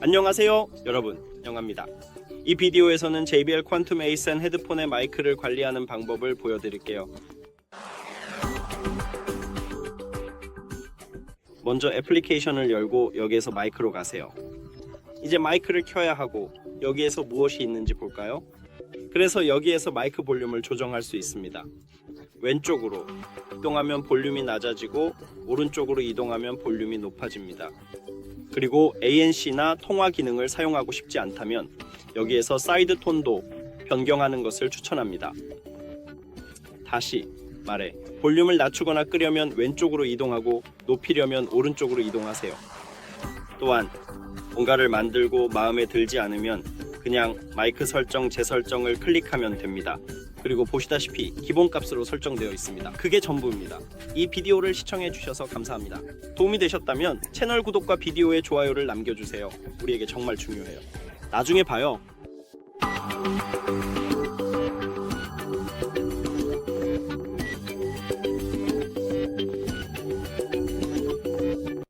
안녕하세요 여러분. 영아입니다. 이 비디오에서는 JBL 퀀텀 A10 헤드폰의 마이크를 관리하는 방법을 보여드릴게요. 먼저 애플리케이션을 열고 여기에서 마이크로 가세요. 이제 마이크를 켜야 하고 여기에서 무엇이 있는지 볼까요? 그래서 여기에서 마이크 볼륨을 조정할 수 있습니다 왼쪽으로 이동하면 볼륨이 낮아지고 오른쪽으로 이동하면 볼륨이 높아집니다 그리고 ANC나 통화 기능을 사용하고 싶지 않다면 여기에서 사이드 톤도 변경하는 것을 추천합니다. 다시 말해 볼륨을 낮추거나 끄려면 왼쪽으로 이동하고 높이려면 오른쪽으로 이동하세요. 또한 뭔가를 만들고 마음에 들지 않으면 그냥 마이크 설정 재설정을 클릭하면 됩니다. 그리고 보시다시피 기본값으로 설정되어 있습니다. 그게 전부입니다. 이 비디오를 시청해 주셔서 감사합니다. 도움이 되셨다면 채널 구독과 비디오의 좋아요를 남겨주세요. 우리에게 정말 중요해요. 나중에 봐요.